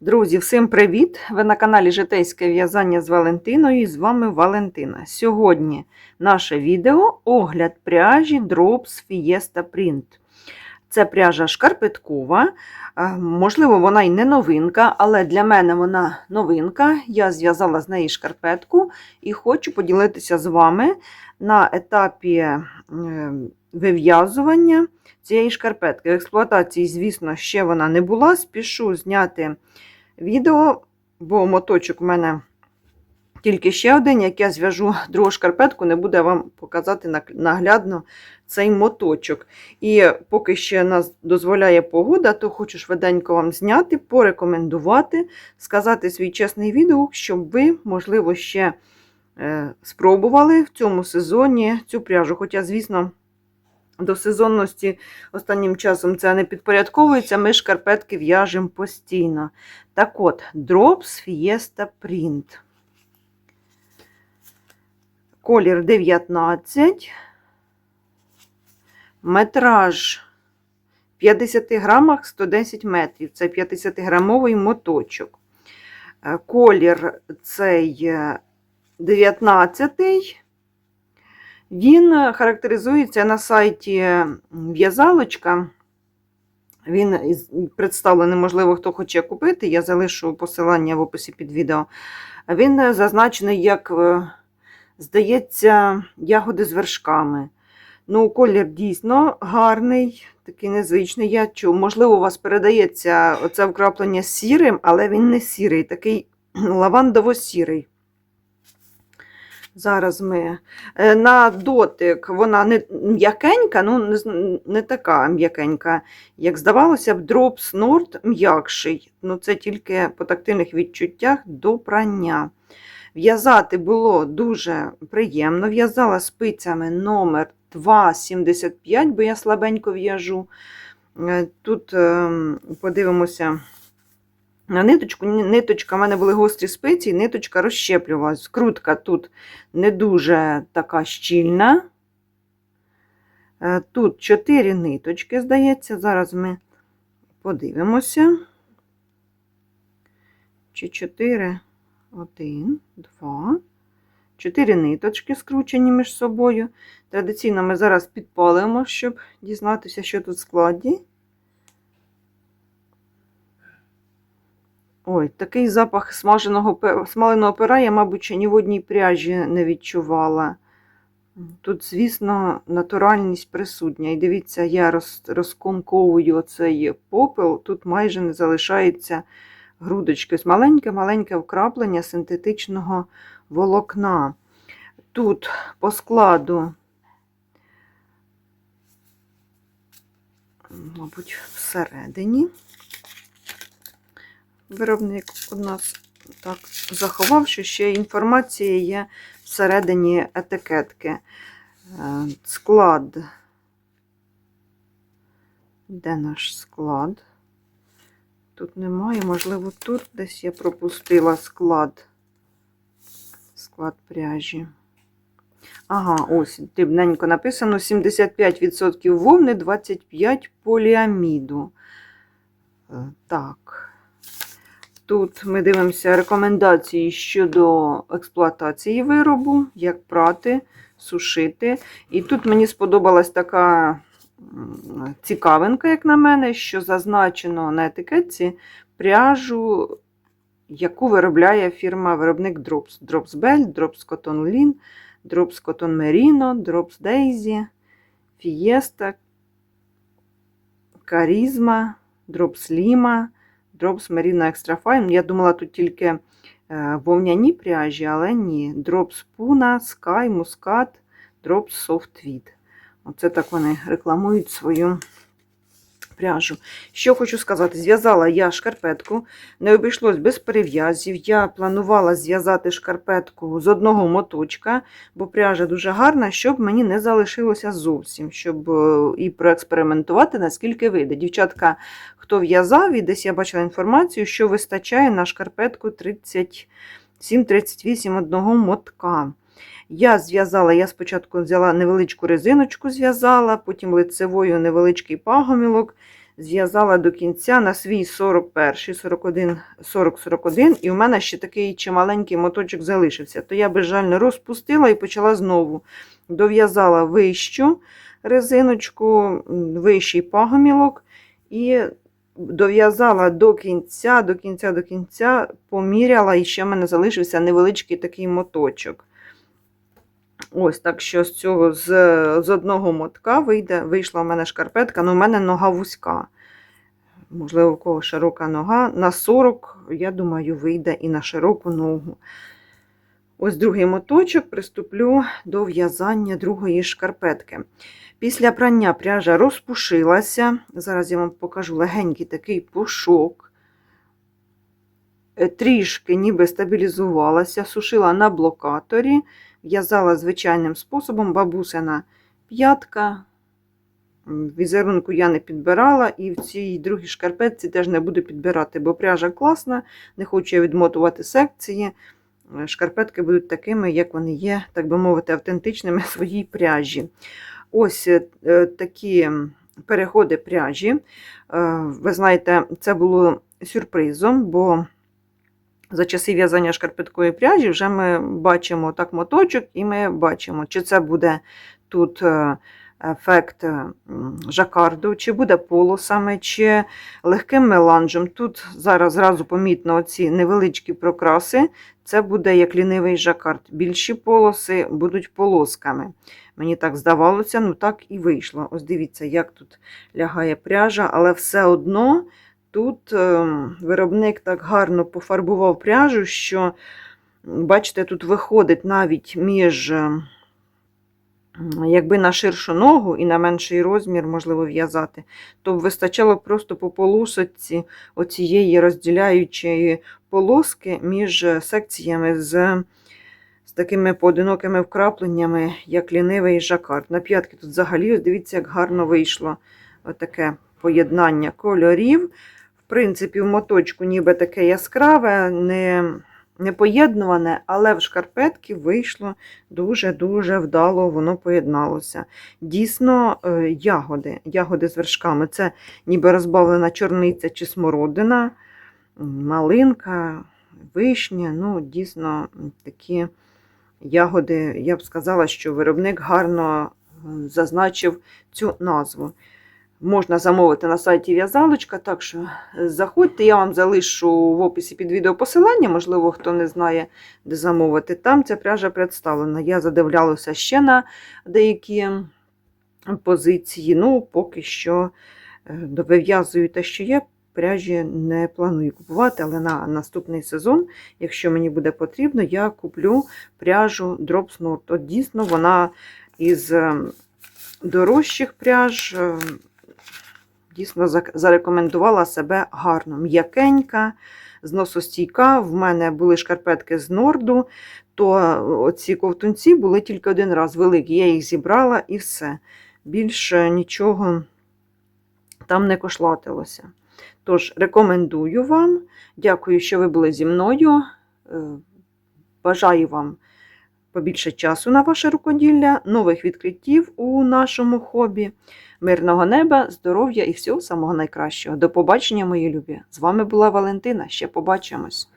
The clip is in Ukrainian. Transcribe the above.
Друзі, всім привіт! Ви на каналі Житейське в'язання з Валентиною і з вами Валентина. Сьогодні наше відео огляд пряжі Drops Fiesta Print. Це пряжа шкарпеткова. Е, Можливо, вона й не новинка, але для мене вона новинка. Я зв'язала з неї шкарпетку і хочу поділитися з вами на етапі е, вив'язування цієї шкарпетки. В експлуатації, звісно, ще вона не була. Спішу зняти відео, бо моточок у мене тільки ще один, як я зв'яжу другу шкарпетку, не буде вам показати наглядно цей моточок. І поки ще нас дозволяє погода, то хочу швиденько вам зняти, порекомендувати, сказати свій чесний відгук, щоб ви, можливо, ще е, спробували в цьому сезоні цю пряжу. Хоча, звісно, до сезонності останнім часом це не підпорядковується, ми шкарпетки в'яжемо постійно. Так от, Drops Fiesta Print. Колір 19. Метраж 50 грамах 110 метрів. Це 50-грамовий моточок. Е, Колір цей е, 19. Він е, характеризується на сайті в'язалочка. Він представлений, можливо, хто хоче купити. Я залишу посилання в описі під відео. Він е, зазначений як, здається, ягоди з вершками. Ну, колір дійсно гарний, такий незвичний. Я чув. Можливо, у вас передається оце вкраплення сірим, але він не сірий, такий лавандово-сірий. Зараз ми е, на дотик вона не м'якенька, ну не, така м'якенька, як здавалося б, Drops Nord м'якший. Ну, це тільки по тактильних відчуттях до прання. В'язати було дуже приємно. В'язала спицями номер 2,75, бо я слабенько в'яжу. Е, Тут ем, подивимося на ниточку. Ниточка, в мене були гострі спиці, і ниточка розщеплювалась. Скрутка тут не дуже така щільна. Е, Тут 4 ниточки, здається. Зараз ми подивимося. Чи 4, 1, 2. 4 ниточки скручені між собою. Традиційно ми зараз підпалимо, щоб дізнатися, що тут в складі. Ой, такий запах смаженого смаленого пера я, мабуть, ще ні в одній пряжі не відчувала. Тут, звісно, натуральність присутня. І дивіться, я роз, розкомковую оцей попел, тут майже не залишається грудочки. Маленьке-маленьке вкраплення синтетичного волокна. Тут по складу, мабуть, всередині. Виробник у нас так заховав, що ще інформація є всередині етикетки. Е, Склад. Де наш склад? Тут немає, можливо, тут десь я пропустила склад. Склад пряжі. Ага, ось дрібненько написано: 75% вовни, 25 поліаміду. Е, Так. Тут ми дивимося рекомендації щодо експлуатації виробу, як прати, сушити. І тут мені сподобалась така цікавинка, як на мене, що зазначено на етикетці пряжу, яку виробляє фірма-виробник Drops. Drops Bell, Drops Cotton Lean, Drops Cotton Merino, Drops Daisy, Fiesta, Charisma, Drops Lima, Drops Merino Extra Fine. Я думала, тут тільки е, вовняні пряжі, але ні. Drops Puna, Sky, Muscat, Drops Soft Tweed. Оце так вони рекламують свою пряжу. Що хочу сказати, зв'язала я шкарпетку, не обійшлось без перев'язів. Я планувала зв'язати шкарпетку з одного моточка, бо пряжа дуже гарна, щоб мені не залишилося зовсім, щоб е, і проекспериментувати, наскільки вийде. Дівчатка, хто в'язав, і десь я бачила інформацію, що вистачає на шкарпетку 37-38 одного мотка. Я зв'язала, я спочатку взяла невеличку резиночку, зв'язала, потім лицевою невеличкий пагомілок, зв'язала до кінця на свій 41, 41, 40-41, і у мене ще такий чималенький моточок залишився. То я безжально розпустила і почала знову. Дов'язала вищу резиночку, вищий пагомілок і дов'язала до кінця, до кінця, до кінця, поміряла, і ще в мене залишився невеличкий такий моточок. Ось так що з цього з, з одного мотка вийде, вийшла в мене шкарпетка, але в мене нога вузька. Можливо, у кого широка нога. На 40, я думаю, вийде і на широку ногу. Ось другий моточок, приступлю до в'язання другої шкарпетки. Після прання пряжа розпушилася. Зараз я вам покажу легенький такий пушок. Е, Трішки ніби стабілізувалася, сушила на блокаторі, в'язала звичайним способом бабусина п'ятка. Візерунку я не підбирала, і в цій другій шкарпетці теж не буду підбирати, бо пряжа класна, не хочу я відмотувати секції. Е, Шкарпетки будуть такими, як вони є, так би мовити, автентичними своїй пряжі. Ось е, такі переходи пряжі. Е, Ви знаєте, це було сюрпризом, бо за часи в'язання шкарпеткої пряжі вже ми бачимо так моточок, і ми бачимо, чи це буде тут е, ефект е, жакарду, чи буде полосами, чи легким меланжем. Тут зараз зразу помітно оці невеличкі прокраси. Це буде як лінивий жакард. Більші полоси будуть полосками. Мені так здавалося, ну так і вийшло. Ось дивіться, як тут лягає пряжа, але все одно тут е, виробник так гарно пофарбував пряжу, що, бачите, тут виходить навіть між, е, якби на ширшу ногу і на менший розмір, можливо, в'язати, то б вистачало просто по полосочці оцієї розділяючої полоски між е, секціями з, такими поодинокими вкрапленнями, як лінивий жакард. На п'ятки тут взагалі, дивіться, як гарно вийшло таке поєднання кольорів. В принципі, в моточку ніби таке яскраве, не, не поєднуване, але в шкарпетки вийшло дуже-дуже вдало, воно поєдналося. Дійсно, е, ягоди, ягоди з вершками. Це ніби розбавлена чорниця чи смородина, малинка, вишня. Ну, дійсно, такі ягоди, я б сказала, що виробник гарно зазначив цю назву. Можна замовити на сайті в'язалочка, так що заходьте, я вам залишу в описі під відео посилання, можливо, хто не знає, де замовити. Там ця пряжа представлена. Я задивлялася ще на деякі позиції. Ну, поки що е, довив'язую те, що є. Пряжі не планую купувати, але на наступний сезон, якщо мені буде потрібно, я куплю пряжу Drops Nord. От дійсно вона із е, дорожчих пряж е, дійсно зарекомендувала себе гарно. М'якенька, зносостійка. В мене були шкарпетки з норду, то оці ковтунці були тільки один раз великі. Я їх зібрала і все. Більше нічого там не кошлатилося. Тож, рекомендую вам. Дякую, що ви були зі мною. Е, Бажаю вам побільше часу на ваше рукоділля, нових відкриттів у нашому хобі, мирного неба, здоров'я і всього самого найкращого. До побачення, мої любі! З вами була Валентина. Ще побачимось!